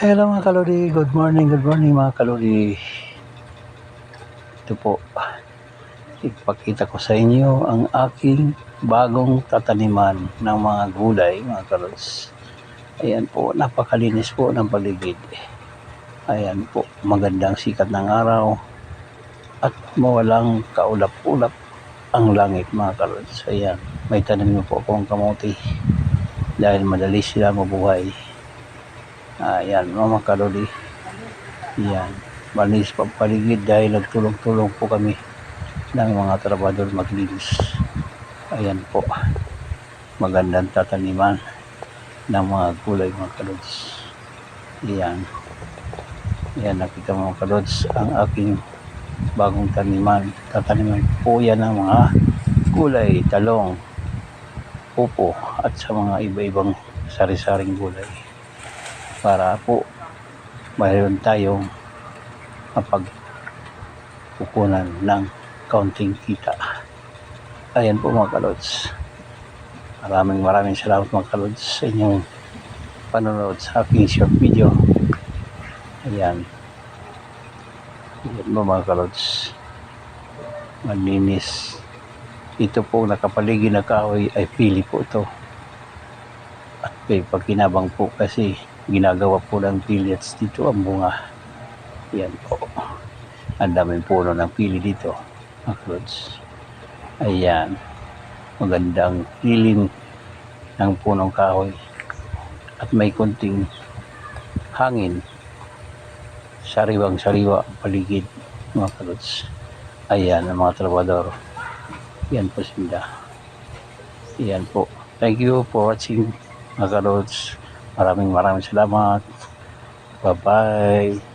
Hello mga kalori, good morning, good morning mga kalori. Ito po, ipakita ko sa inyo ang aking bagong tataniman ng mga gulay mga kalos. Ayan po, napakalinis po ng paligid. Ayan po, magandang sikat ng araw at mawalang kaulap-ulap ang langit mga kalos. Ayan, may tanim po akong kamote dahil madali sila mabuhay. Ayan, mga kalori. Yan. Malis pa paligid dahil nagtulong-tulong po kami ng mga trabador maglinis. Ayan po. Magandang tataniman ng mga gulay mga kalods. Yan. Yan, nakita mga kalods ang aking bagong taniman. Tataniman po yan ng mga gulay, talong, pupo at sa mga iba-ibang sari-saring gulay para po mayroon tayong mapagkukunan ng kaunting kita. Ayan po mga kalods. Maraming maraming salamat mga kalods sa inyong panonood sa aking short video. Ayan. Ayan po mga kalods. Malinis. Ito po nakapaligid na kahoy ay pili po ito. At may pagkinabang po kasi ginagawa po ng pellets dito ang bunga. Yan po. Ang daming puno ng pili dito. Mga clothes. Ayan. Magandang lilim ng punong kahoy. At may kunting hangin. Sariwang sariwa ang paligid. Mga clothes. Ayan ang mga trabador. Yan po sila. Yan po. Thank you for watching mga clothes. Maraming maraming salamat. Bye-bye.